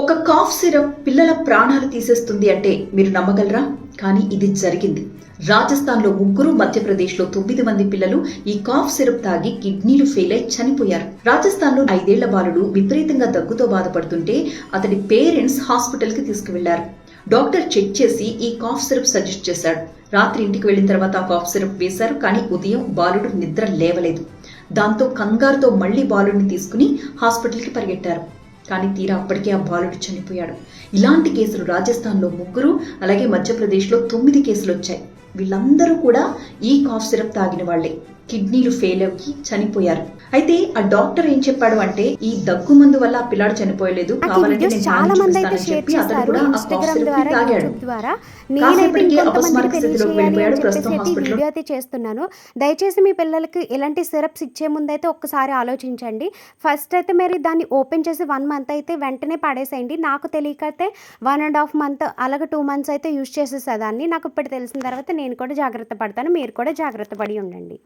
ఒక cough syrup పిల్లల ప్రాణాలు తీసేస్తుంది అంటే మీరు నమ్మగలరా? కానీ ఇది జరిగింది. రాజస్థాన్లో ముగ్గురు మధ్యప్రదేశ్లో తొమ్మిది మంది పిల్లలు ఈ కాఫ్ సిరప్ తాగి కిడ్నీలు ఫెయిల్ అయి చనిపోయారు. రాజస్థాన్లో ఐదేళ్ళ బాలుడు విపరీతంగా దగ్గుతో బాధపడుతుంటే అతడి పేరెంట్స్ హాస్పిటల్కి తీసుకువెళ్ళారు. డాక్టర్ చెక్ చేసి ఈ కాఫ్ సిరప్ సజెస్ట్ చేశాడు. రాత్రి ఇంటికి వెళ్ళిన తర్వాత కాఫ్ సిరప్ వేశారు కానీ ఉదయం బాలుడు నిద్ర లేవలేదు. దాంతో కంగారుతో మళ్ళీ బాలుడిని తీసుకుని హాస్పిటల్కి పరిగెట్టారు. కానీ తీరా అప్పటికే ఆ బాలుడు చనిపోయాడు. ఇలాంటి కేసులు రాజస్థాన్లో ముగ్గురు అలాగే మధ్యప్రదేశ్లో తొమ్మిది కేసులు వచ్చాయి వీళ్ళందరూ కూడా ఈ కాఫ్ సిరప్ తాగిన వాళ్ళే. కిడ్నీలు ఫెయిల్ అయ్యి చనిపోయారు. అయితే ఆ డాక్టర్ ఏం చెప్పాడు అంటే ఈ దగ్గు మందు వల్ల ఆ పిల్లాడు చనిపోయలేదు కావాలంటే నేను చాలా మంది అయితే షేర్ చేశారు ఇన్స్టాగ్రామ్ ద్వారా యూట్యూబ్ నేనైతే ఇంకొంతమందికి తెలియజేయాలి అని చెప్పేసి వీడియో అయితే చేస్తున్నాను. దయచేసి మీ పిల్లలకి ఇలాంటి సిరప్స్ ఇచ్చే ముందు అయితే ఒక్కసారి ఆలోచించండి. ఫస్ట్ అయితే మీరు దాన్ని ఓపెన్ చేసి వన్ మంత్ అయితే వెంటనే పడేసేయండి. నాకు తెలియకైతే వన్ అండ్ హాఫ్ మంత్ అలాగే టూ మంత్స్ అయితే యూస్ చేసేసేదాన్ని. నాకు ఇప్పుడు తెలిసిన తర్వాత నేను కూడా జాగ్రత్త పడతాను. మీరు కూడా జాగ్రత్త పడి ఉండండి.